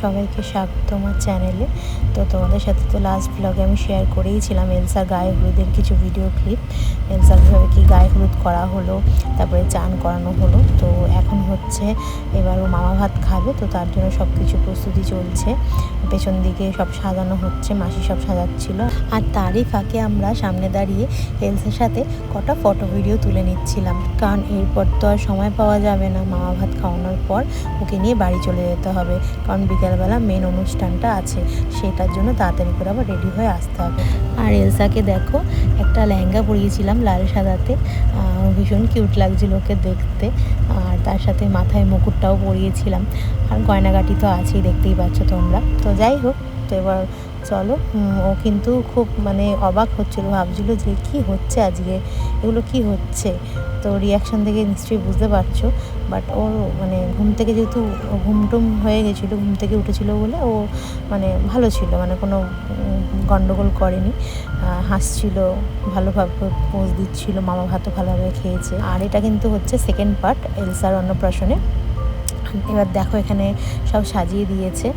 সবাইকে স্বাগত আমার চ্যানেলে। তো তোমাদের সাথে তো লাস্ট ব্লগে আমি শেয়ার করেইছিলাম এলসার গায়ে হলুদের কিছু ভিডিও ক্লিপ এলসার কীভাবে কী গায়ে হলুদ করা হলো, তারপরে চান করানো হলো। তো এখন হচ্ছে এবার ও মামা ভাত খাবে, তো তার জন্য সব কিছু প্রস্তুতি চলছে। পেছন দিকে সব সাজানো হচ্ছে, মাসি সব সাজাচ্ছিল। আর তারই ফাঁকে আমরা সামনে দাঁড়িয়ে এলসার সাথে কটা ফটো ভিডিও তুলে নিচ্ছিলাম। কারণ এরপর তো আর সময় পাওয়া যাবে না মামা ভাত খাওয়ানোর পর, ওকে নিয়ে বাড়ি চলে যেতে হবে। কারণ বিকেলবেলা মেন অনুষ্ঠানটা আছে, সেটার জন্য তাড়াতাড়ি করে আবার রেডি হয়ে আসতে হবে। আর এলসাকে দেখো, একটা লেহেঙ্গা পরিয়েছিলাম লাল সাদাতে। ভীষণ কিউট লাগছিল ওকে দেখতে। আর তার সাথে মাথায় মুকুটটাও পরিয়েছিলাম। আর গয়নাগাটি তো আছেই, দেখতেই পাচ্ছ তোমরা। তো যাই হোক, তো এবার চলো ও কিন্তু খুব মানে অবাক হচ্ছিল ভাবছিল যে কি হচ্ছে আজকে এগুলো কি হচ্ছে? তো রিয়াকশান থেকে নিশ্চয়ই বুঝতে পারছ বাট ওর মানে ঘুম থেকে যেহেতু ঘুম টুম হয়ে গেছিল ঘুম থেকে উঠেছিল বলে ও মানে ভালো ছিল মানে কোনো উম, গন্ডগোল করেনি। হাসছিল ভালোভাবে পোজ দিচ্ছিল মামা ভাতও ভালোভাবে খেয়েছে। আর এটা কিন্তু হচ্ছে সেকেন্ড পার্ট এলসার অন্নপ্রাশনে। এবার দেখো এখানে সব সাজিয়ে দিয়েছে।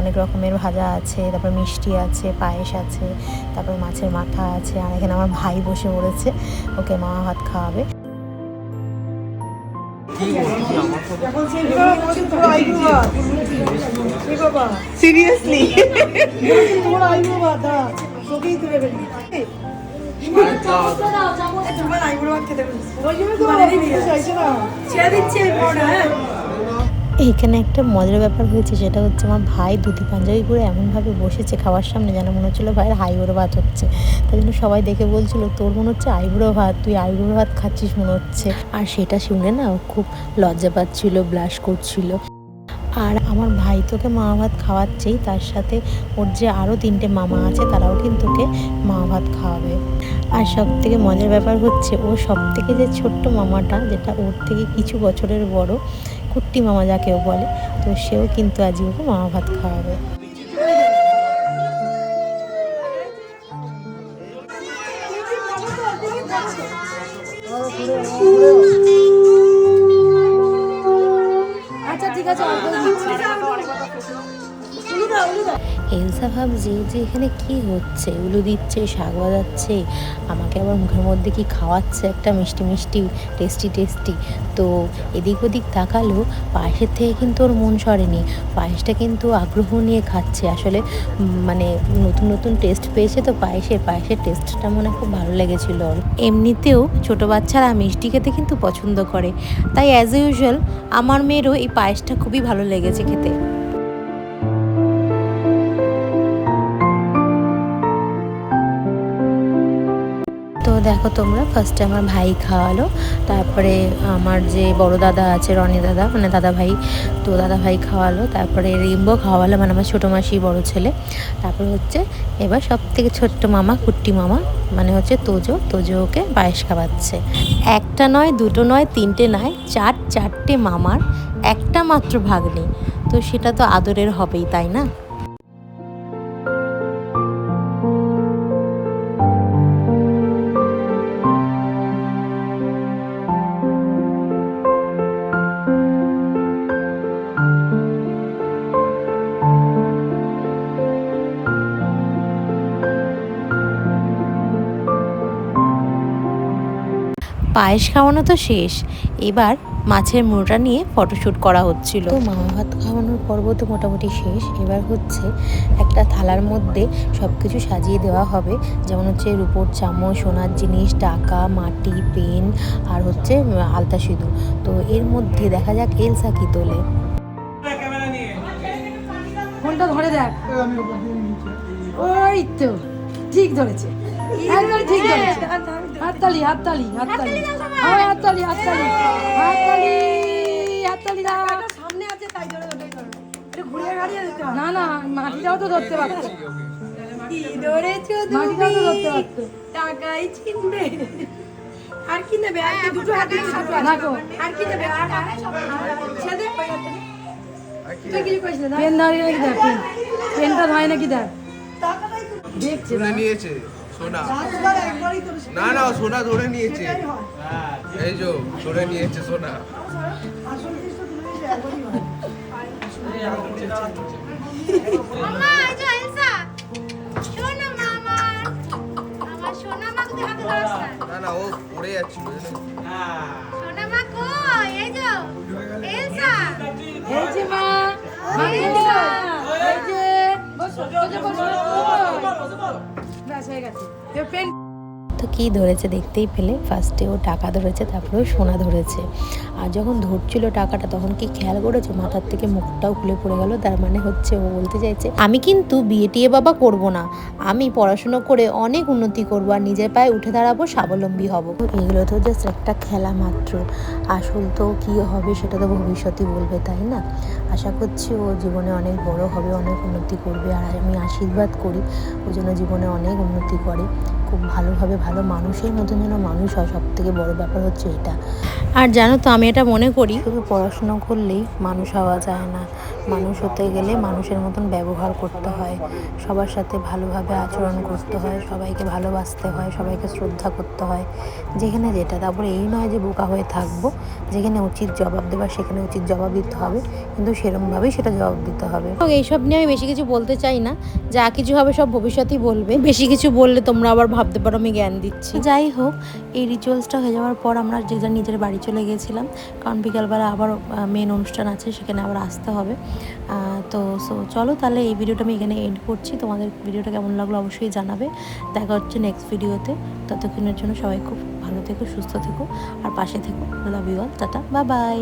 অনেক রকমের ভাজা আছে তারপর মিষ্টি আছে পায়েস আছে তারপর মাছের মাথা আছে আর এখানে আমার ভাই বসে পড়েছে। ওকে মা ভাত খাওয়াবে। সিরিয়াসলি তোমার খেতে ছেড়ে দিচ্ছে এইখানে একটা মজার ব্যাপার হয়েছে, সেটা হচ্ছে আমার ভাই ধুতি পাঞ্জাবি পরে এমনভাবে বসেছে খাওয়ার সামনে যেন মনে হচ্ছিল ভাইয়ের হাইব্রো ভাত হচ্ছে। তাই জন্য সবাই দেখে বলছিল, তোর মনে হচ্ছে আইব্রো ভাত, তুই আইব্রো ভাত খাচ্ছিস মনে হচ্ছে? আর সেটা শুনে না খুব লজ্জা পাচ্ছিল ব্লাশ করছিল। আর আমার ভাই তোকে মামা ভাত খাওয়াচ্ছেই, তার সাথে ওর যে আরও তিনটে মামা আছে, তারাও কিন্তু ওকে মামা ভাত খাওয়াবে। আর সব থেকে মজার ব্যাপার হচ্ছে, ও সব থেকে যে ছোট্ট মামাটা, যেটা ওর থেকে কিছু বছরের বড় কুট্টি মামা যাকেও বলে, তো সেও কিন্তু আজকে ওকে মামা ভাত খাওয়াবে। আচ্ছা ঠিক আছে এলসা ভাবছে যে এখানে কি হচ্ছে? উলু দিচ্ছে, শাক বাজাচ্ছে, আমাকে আবার মুখের মধ্যে কি খাওয়াচ্ছে একটা মিষ্টি মিষ্টি, টেস্টি টেস্টি। তো এদিক ওদিক তাকালো, পায়েসের থেকে কিন্তু ওর মন সরেনি। পায়েসটা কিন্তু আগ্রহ নিয়ে খাচ্ছে। আসলে মানে নতুন নতুন টেস্ট পেয়েছে তো পায়েসের। পায়েসের টেস্টটা মনে খুব ভালো লেগেছিল ওর। এমনিতেও ছোট বাচ্চারা মিষ্টি খেতে কিন্তু পছন্দ করে। তাই অ্যাজ ইউজুয়াল আমার মেয়েরও এই পায়েসটা খুবই ভালো লেগেছে খেতে। দেখো তোমরা ফার্স্টে আমার ভাই খাওয়ালো, তারপরে আমার যে বড় দাদা আছে, রনি দাদা মানে দাদা ভাই, তো দাদা ভাই খাওয়ালো, তারপরে রিম্বো খাওয়ালো মানে আমার ছোটো মাসি বড় ছেলে, তারপরে হচ্ছে এবার সব থেকে ছোট্ট মামা, কুট্টি মামা মানে হচ্ছে তোজো তোজো ওকে পায়েস খাওয়াচ্ছে। একটা নয়, দুটো নয়, তিনটে নয় চার, চারটে মামার, একটা মাত্র ভাগ্নি, তো সেটা তো আদরের হবেই, তাই না? পায়েস খাওয়ানো তো শেষ। এবার মাছের মুড়োটা নিয়ে ফটোশ্যুট করা হচ্ছিল। তো মামা ভাত খাওয়ানোর পর্ব তো মোটামুটি শেষ। এবার হচ্ছে একটা থালার মধ্যে সব কিছু সাজিয়ে দেওয়া হবে। যেমন হচ্ছে রুপোর চামচ সোনার জিনিস টাকা মাটি পেন আর হচ্ছে আলতা সিঁদুর। তো এর মধ্যে দেখা যাক এলসা কি তোলে। ফোনটা ধরে দেখ। ওই তো। ঠিক ধরেছে। একদম ঠিক ধরেছে। হাততালি হাততালি। হাততালি হ্যাঁ হাততালি। হাততালি হাততালি হাততালি। দাও। সামনে আছে তাই জন্য ঘুরিয়ে গাড়িয়ে না না মাটিটাও তো ধরতে পারছে কি ধরেছো মাটিটাও তো ধরতে তুমি? পারতো। টাকাই চিনবে। আর কি নেবে? আর কি? দুটো হাতে আছে। রাখো আর কি নেবে? আর না পেন ধরে নাকি দেখ পেনটা ধরে নাকি দেখ। ধরে নিয়েছে সোনা। না না ও সোনা ধরে নিয়েছে। এই যে ধরে নিয়েছে সোনা। না। না না ও পড়ে যাচ্ছিল জানো? ব্যাস হয়ে গেছে। তো কী ধরেছে দেখতেই পেলে। ফার্স্টে ও টাকা ধরেছে, তারপরে ও সোনা ধরেছে। আর যখন ধরছিল টাকাটা, তখন কি খেয়াল করেছে? মাথার থেকে মুখটাও খুলে পড়ে গেল। তার মানে হচ্ছে ও বলতে চাইছে, আমি কিন্তু বিয়ে টিয়ে বাবা করব না। আমি পড়াশুনো করে অনেক উন্নতি করব আর নিজের পায়ে উঠে দাঁড়াবো, স্বাবলম্বী হব। এগুলো তো জাস্ট একটা খেলা মাত্র। আসল তো কী হবে সেটা তো ভবিষ্যতই বলবে, তাই না? আশা করছি ও জীবনে অনেক বড় হবে, অনেক উন্নতি করবে। আর আমি আশীর্বাদ করি, ও জন্য জীবনে অনেক উন্নতি করে। খুব ভালোভাবে ভালো মানুষের মতন যেন মানুষ হয় সব থেকে বড় ব্যাপার হচ্ছে এটা। আর জানো তো, আমি এটা মনে করি, শুধু পড়াশুনো করলেই মানুষ হওয়া যায় না। মানুষ হতে গেলে মানুষের মতন ব্যবহার করতে হয়। সবার সাথে ভালোভাবে আচরণ করতে হয়, সবাইকে ভালোবাসতে হয়, সবাইকে শ্রদ্ধা করতে হয়। যেখানে যেটা, তারপরে এই নয় যে বোকা হয়ে থাকব, যেখানে উচিত জবাব দেওয়ার সেখানে উচিত জবাব দিতে হবে। কিন্তু সেরমভাবেই সেটা জবাব দিতে হবে। তো এইসব নিয়ে আমি বেশি কিছু বলতে চাই না। যা কিছু হবে সব ভবিষ্যতেই বলবে। বেশি কিছু বললে তোমরা আবার ভাবতে পারো আমি জ্ঞান দিচ্ছি। যাই হোক এই রিচুয়ালসটা হয়ে যাওয়ার পর আমরা যে যার নিজের বাড়ি চলে গিয়েছিলাম কারণ বিকালবেলা আবার মেন অনুষ্ঠান আছে সেখানে আবার আসতে হবে। তো সো চলো তাহলে এই ভিডিওটা আমি এখানে এন্ড করছি। তোমাদের ভিডিওটা কেমন লাগল অবশ্যই জানাবে। দেখা হচ্ছে নেক্সট ভিডিওতে ততক্ষণের জন্য সবাই খুব ভালো থেকো সুস্থ থেকো আর পাশে থেকো। Love you all tata bye bye